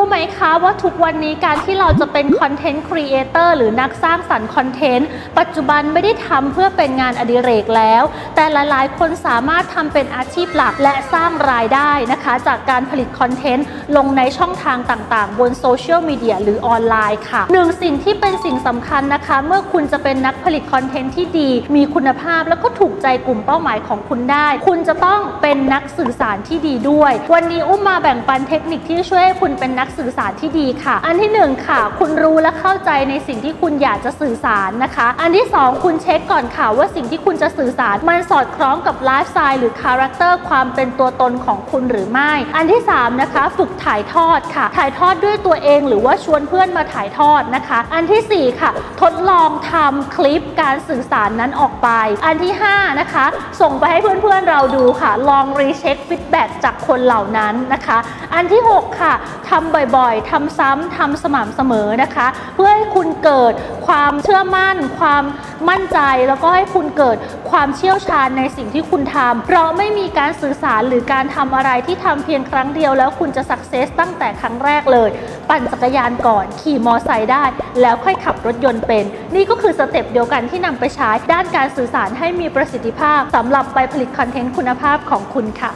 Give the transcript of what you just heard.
รู้ไหมคะว่าทุกวันนี้การที่เราจะเป็นคอนเทนต์ครีเอเตอร์หรือนักสร้างสรรค์คอนเทนต์ปัจจุบันไม่ได้ทำเพื่อเป็นงานอดิเรกแล้ว แต่หลายๆ คนสามารถทำเป็นอาชีพหลักและสร้างรายได้นะคะ จากการผลิตคอนเทนต์ลงในช่องทางต่างๆ บนโซเชียลมีเดียหรือออนไลน์ค่ะหนึ่งสิ่งที่เป็นสิ่งสำคัญนะคะ เมื่อคุณจะเป็นนักผลิตคอนเทนต์ที่ดี มีคุณภาพแล้วก็ถูกใจกลุ่มเป้าหมายของคุณได้ คุณจะต้องเป็นนักสื่อสารที่ดีด้วย วันนี้อุ้มมาแบ่งปันเทคนิคที่ช่วยให้คุณเป็นนักสื่อสารที่ดีค่ะ อันที่หนึ่งค่ะ คุณรู้และเข้าใจในสิ่งที่คุณอยากจะสื่อสารนะคะ อันที่สองคุณเช็คก่อนค่ะว่าสิ่งที่คุณจะสื่อสาร มันสอดคล้องกับไลฟ์สไตล์หรือคาแรคเตอร์ความเป็นตัวตนของคุณหรือไม่ อันที่สามนะคะ ฝึกถ่ายทอดค่ะ ถ่ายทอดด้วยตัวเองหรือว่าชวนเพื่อนมาถ่ายทอดนะคะ อันที่สี่ค่ะ ทดลองทำคลิปการสื่อสารนั้นออกไป อันที่ห้านะคะ ส่งไปให้เพื่อนๆเราดูค่ะ ลองรีเช็คฟีดแบ็จากคนเหล่านั้นนะคะ อันที่หกค่ะทำบ่อยๆทำซ้ำทำสม่ำเสมอนะคะ เพื่อให้คุณเกิดความเชื่อมั่น ความมั่นใจ แล้วก็ให้คุณเกิดความเชี่ยวชาญในสิ่งที่คุณทำเพราะไม่มีการสื่อสารหรือการทำอะไรที่ทำเพียงครั้งเดียว แล้วคุณจะสักเซสตั้งแต่ครั้งแรกเลย ปั่นจักรยานก่อน ขี่มอไซค์ได้ แล้วค่อยขับรถยนต์เป็น นี่ก็คือสเต็ปเดียวกันที่นำไปใช้ด้านการสื่อสารให้มีประสิทธิภาพสำหรับไปผลิตคอนเทนต์คุณภาพของคุณค่ะ